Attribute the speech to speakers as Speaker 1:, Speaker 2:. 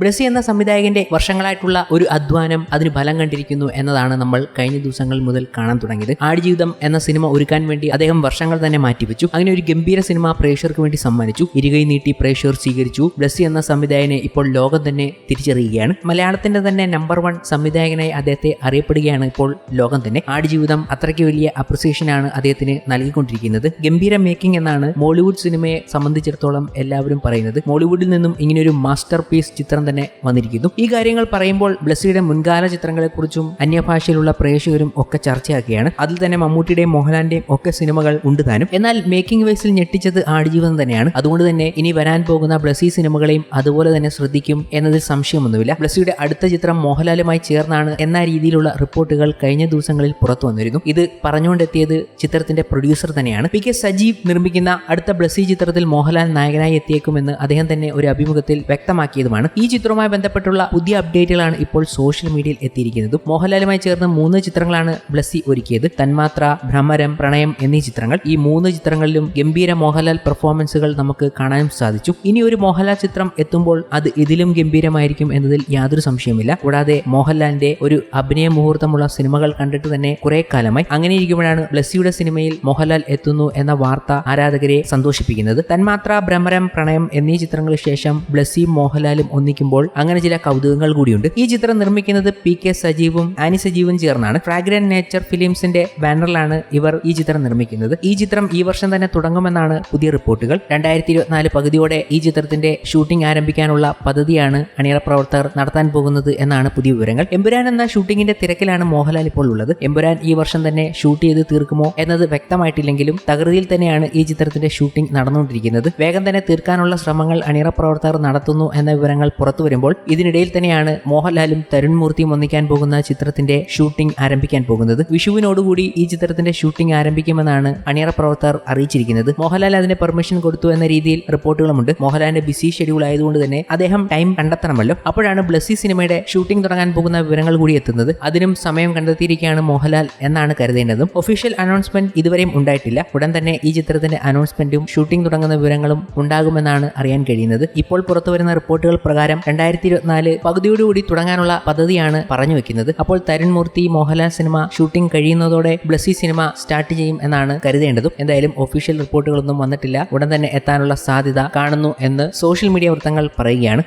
Speaker 1: ബ്രസി എന്ന സംവിധായകന്റെ വർഷങ്ങളായിട്ടുള്ള ഒരു അധ്വാനം അതിന് ഫലം കണ്ടിരിക്കുന്നു എന്നതാണ് നമ്മൾ കഴിഞ്ഞ ദിവസങ്ങൾ മുതൽ കാണാൻ തുടങ്ങിയത്. ആടുജീവിതം എന്ന സിനിമ ഒരുക്കാൻ വേണ്ടി അദ്ദേഹം വർഷങ്ങൾ തന്നെ മാറ്റിവെച്ചു. അങ്ങനെ ഒരു ഗംഭീര സിനിമ പ്രേക്ഷകർക്ക് വേണ്ടി സമ്മാനിച്ചു. ഇരുകൈ നീട്ടി പ്രേക്ഷകർ സ്വീകരിച്ചു. ബ്ലസ്സി എന്ന സംവിധായകനെ ഇപ്പോൾ ലോകം തന്നെ തിരിച്ചറിയുകയാണ്. മലയാളത്തിന്റെ തന്നെ നമ്പർ വൺ സംവിധായകനായി അദ്ദേഹത്തെ അറിയപ്പെടുകയാണ് ഇപ്പോൾ ലോകം തന്നെ. ആടുജീവിതം അത്രയ്ക്ക് വലിയ അപ്രിസിയേഷനാണ് അദ്ദേഹത്തിന് നൽകിക്കൊണ്ടിരിക്കുന്നത്. ഗംഭീര മേക്കിംഗ് എന്നാണ് മോളിവുഡ് സിനിമയെ സംബന്ധിച്ചിടത്തോളം എല്ലാവരും പറയുന്നത്. മോളിവുഡിൽ നിന്നും ഇങ്ങനെ ഒരു മാസ്റ്റർ പീസ് ചിത്രം തന്നെ വന്നിരിക്കുന്നു. ഈ കാര്യങ്ങൾ പറയുമ്പോൾ ബ്ലസ്സിയുടെ മുൻകാല ചിത്രങ്ങളെക്കുറിച്ചും അന്യഭാഷയിലുള്ള പ്രേക്ഷകരും ഒക്കെ ചർച്ചയാക്കുകയാണ്. അതിൽ തന്നെ മമ്മൂട്ടിയുടെയും മോഹൻലാലിന്റെയും ഒക്കെ സിനിമകൾ ഉണ്ട് താനും. എന്നാൽ മേക്കിംഗ് വൈസിൽ ഞെട്ടിച്ചത് ആടുജീവിതം തന്നെയാണ്. അതുകൊണ്ട് തന്നെ ഇനി വരാൻ പോകുന്ന ബ്ലസി സിനിമകളെയും അതുപോലെ തന്നെ ശ്രദ്ധിക്കും എന്നതിൽ സംശയമൊന്നുമില്ല. ബ്ലസ്സിയുടെ അടുത്ത ചിത്രം മോഹൻലാലുമായി ചേർന്നാണ് എന്ന രീതിയിലുള്ള റിപ്പോർട്ടുകൾ കഴിഞ്ഞ ദിവസങ്ങളിൽ പുറത്തു വന്നിരുന്നു. ഇത് പറഞ്ഞുകൊണ്ടെത്തിയത് ചിത്രത്തിന്റെ പ്രൊഡ്യൂസർ തന്നെയാണ്. പി കെ സജീവ് നിർമ്മിക്കുന്ന അടുത്ത ബ്ലസി ചിത്രത്തിൽ മോഹൻലാൽ നായകനായി എത്തിയേക്കുമെന്ന് അദ്ദേഹം തന്നെ ഒരു അഭിമുഖത്തിൽ വ്യക്തമാക്കിയതുമാണ്. ഈ ചിത്രവുമായി ബന്ധപ്പെട്ടുള്ള പുതിയ അപ്ഡേറ്റുകളാണ് ഇപ്പോൾ സോഷ്യൽ മീഡിയയിൽ എത്തിയിരിക്കുന്നത്. മോഹൻലാലുമായി ചേർന്ന് മൂന്ന് ചിത്രങ്ങളാണ് ബ്ലസ്സി ഒരുക്കിയത്. തന്മാത്ര ഭ്രമരം പ്രണയം എന്നീ ചിത്രങ്ങൾ. ഈ മൂന്ന് ചിത്രങ്ങളിലും ഗംഭീര മോഹൻലാൽ പെർഫോമൻസുകൾ നമുക്ക് കാണാനും സാധിച്ചു. ഇനി ഒരു മോഹൻലാൽ ചിത്രം എത്തുമ്പോൾ അത് ഇതിലും ഗംഭീരമായിരിക്കും എന്നതിൽ യാതൊരു സംശയമില്ല കൂടാതെ മോഹൻലാലിന്റെ ഒരു അഭിനയ മുഹൂർത്തമുള്ള സിനിമകൾ കണ്ടിട്ട് തന്നെ കുറെ കാലമായി അങ്ങനെ ഇരിക്കുമ്പോഴാണ് ബ്ലസ്സിയുടെ സിനിമയിൽ മോഹൻലാൽ എത്തുന്നു എന്ന വാർത്ത ആരാധകരെ സന്തോഷിപ്പിക്കുന്നത്. തന്മാത്ര ഭ്രമരം പ്രണയം എന്നീ ചിത്രങ്ങൾക്ക് ശേഷം ബ്ലസ്സിയും മോഹൻലാലും ഒന്നിക്കുമ്പോൾ അങ്ങനെ ചില കൗതുകങ്ങൾ കൂടിയുണ്ട്. ഈ ചിത്രം നിർമ്മിക്കുന്നത് പി കെ സജീവും ആനി സജീവും ചേർന്നാണ്. ഫ്രാഗ്രൻ നേച്ചർ ഫിലിംസിന്റെ ബാനറിലാണ് ഇവർ ഈ ചിത്രം നിർമ്മിക്കുന്നത്. ഈ ചിത്രം ഈ വർഷം തന്നെ തുടങ്ങുമെന്നാണ് പുതിയ റിപ്പോർട്ടുകൾ. രണ്ടായിരത്തി ഇരുപത്തിനാല് പകുതിയോടെ ഈ ചിത്രത്തിന്റെ ഷൂട്ടിംഗ് ആരംഭിക്കാനുള്ള പദ്ധതിയാണ് അണിയറ പ്രവർത്തകർ നടത്താൻ പോകുന്നത് എന്നാണ് പുതിയ വിവരങ്ങൾ. എമ്പുരാൻ എന്ന ഷൂട്ടിംഗിന്റെ തിരക്കിലാണ് മോഹൻലാൽ ഇപ്പോൾ ഉള്ളത്. എമ്പുരാൻ ഈ വർഷം തന്നെ ഷൂട്ട് ചെയ്ത് തീർക്കുമോ എന്നത് വ്യക്തമായിട്ടില്ലെങ്കിലും തകൃതിയിൽ തന്നെയാണ് ഈ ചിത്രത്തിന്റെ ഷൂട്ടിംഗ് നടന്നുകൊണ്ടിരിക്കുന്നത്. വേഗം തന്നെ തീർക്കാനുള്ള ശ്രമങ്ങൾ അണിയറ പ്രവർത്തകർ നടത്തുന്നു എന്ന വിവരങ്ങൾ പുറത്തു വരുമ്പോൾ ഇതിനിടയിൽ തന്നെയാണ് മോഹൻലാലും തരുൺ മൂർത്തിയും ഒന്നിക്കാൻ പോകുന്ന ചിത്രത്തിന്റെ ഷൂട്ടിംഗ് ആരംഭിക്കാൻ പോകുന്നത്. വിഷുവിനോടുകൂടി ഈ ചിത്രത്തിന്റെ ഷൂട്ടിംഗ് ആരംഭിക്കുമെന്നാണ് അണിയറ പ്രവർത്തകർ അറിയിച്ചിരിക്കുന്നത്. മോഹൻലാൽ അതിന് പെർമിഷൻ കൊടുത്തു എന്ന രീതിയിൽ റിപ്പോർട്ടുകളുമുണ്ട്. മോഹൻലാലിന്റെ ബിസി ഷെഡ്യൂൾ ആയതുകൊണ്ട് തന്നെ അദ്ദേഹം ടൈം കണ്ടെത്തണമല്ലോ. അപ്പോഴാണ് ബ്ലസ്സി സിനിമയുടെ ഷൂട്ടിംഗ് തുടങ്ങാൻ പോകുന്ന വിവരങ്ങൾ കൂടി എത്തുന്നത്. അതിനും സമയം കണ്ടെത്തിയിരിക്കുകയാണ് മോഹൻലാൽ എന്നാണ് കരുതേണ്ടതും. ഒഫീഷ്യൽ അനൗൺസ്മെന്റ് ഇതുവരെയും ഉണ്ടായിട്ടില്ല. ഉടൻ തന്നെ ഈ ചിത്രത്തിന്റെ അനൗൺസ്മെന്റും ഷൂട്ടിംഗ് തുടങ്ങുന്ന വിവരങ്ങളും ഉണ്ടാകുമെന്നാണ് അറിയാൻ കഴിയുന്നത്. ഇപ്പോൾ പുറത്തുവരുന്ന റിപ്പോർട്ടുകൾ പ്രകാരം രണ്ടായിരത്തി ഇരുപത്തിനാല് പകുതിയോടുകൂടി തുടങ്ങാനുള്ള പദ്ധതിയാണ് പറഞ്ഞു വെക്കുന്നത്. അപ്പോൾ തരുൺ മൂർത്തി മോഹൻലാൽ സിനിമ ഷൂട്ടിംഗ് കഴിയുന്നതോടെ ബ്ലസ്സി സിനിമ സ്റ്റാർട്ട് ചെയ്യും എന്നാണ് കരുതേണ്ടതും. എന്തായാലും ഒഫീഷ്യൽ റിപ്പോർട്ടുകളൊന്നും വന്നിട്ടില്ല. ഉടൻ തന്നെ എത്താനുള്ള സാധ്യത കാണുന്നു എന്ന് സോഷ്യൽ മീഡിയ വൃത്തങ്ങൾ പറയുകയാണ്.